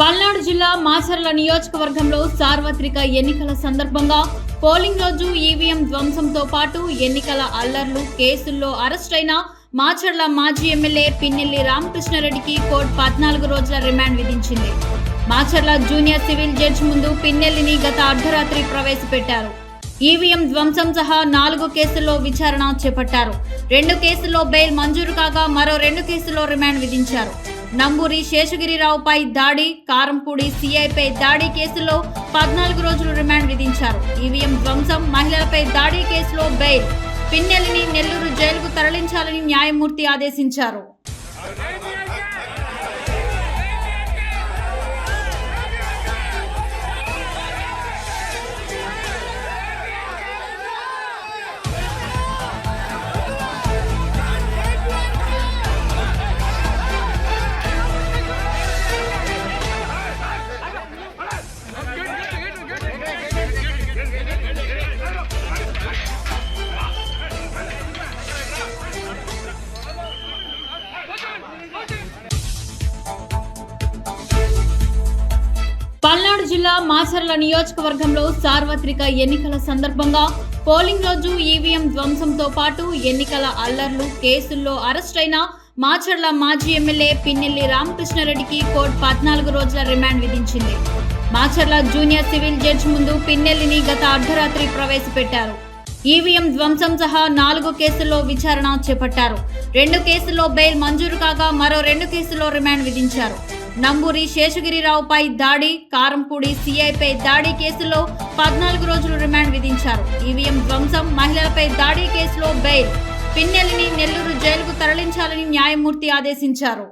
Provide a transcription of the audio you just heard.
పల్నాడు జిల్లా మాచర్ల నియోజకవర్గంలో సార్వత్రిక ఎన్నికల సందర్భంగా పోలింగ్ రోజు ఈవీఎం ధ్వంసంతో పాటు ఎన్నికల అల్లర్లు కేసుల్లో అరెస్టైన మాచర్ల మాజీ ఎమ్మెల్యే పిన్నెల్లి రామకృష్ణారెడ్డికి కోర్టు పద్నాలుగు రోజుల రిమాండ్ విధించింది. మాచర్ల జూనియర్ సివిల్ జడ్జి ముందు పిన్నెల్లిని గత అర్ధరాత్రి ప్రవేశపెట్టారు. ఈవీఎం ధ్వంసం సహా నాలుగు కేసుల్లో విచారణ చేపట్టారు. రెండు కేసుల్లో బెయిల్ మంజూరు కాగా మరో రెండు కేసుల్లో రిమాండ్ విధించారు. నంబూరి శేషగిరిరావుపై దాడి కారంపూడి సిఐపై దాడి కేసులో పద్నాలుగు రోజులు రిమాండ్ విధించారు. ఈవీఎం ధ్వంసం మహిళలపై దాడి కేసులో బెయిల్. పిన్నెలిని నెల్లూరు జైలుకు తరలించాలని న్యాయమూర్తి ఆదేశించారు. పల్నాడు జిల్లా మాచర్ల నియోజకవర్గంలో సార్వత్రిక ఎన్నికల సందర్భంగా పోలింగ్ రోజు ఈవీఎం ధ్వంసంతో పాటు ఎన్నికల అల్లర్లు కేసుల్లో అరెస్టైన మాచర్ల మాజీ ఎమ్మెల్యే పిన్నెల్లి రామకృష్ణారెడ్డికి కోర్టు పద్నాలుగు రోజుల రిమాండ్ విధించింది. మాచర్ల జూనియర్ సివిల్ జడ్జి ముందు పిన్నెల్లిని గత అర్ధరాత్రి ప్రవేశపెట్టారు. ఈవీఎం ధ్వంసం సహా నాలుగు కేసుల్లో విచారణ చేపట్టారు. రెండు కేసుల్లో బెయిల్ మంజూరు కాగా మరో రెండు కేసుల్లో రిమాండ్ విధించారు. నంబూరి శేషగిరిరావుపై దాడి కారంపూడి సిఐపై దాడి కేసులో పద్నాలుగు రోజులు రిమాండ్ విధించారు. ఈవీఎం ధ్వంసం మహిళలపై దాడి కేసులో బెయిల్. పిన్నెలిని నెల్లూరు జైలుకు తరలించాలని న్యాయమూర్తి ఆదేశించారు.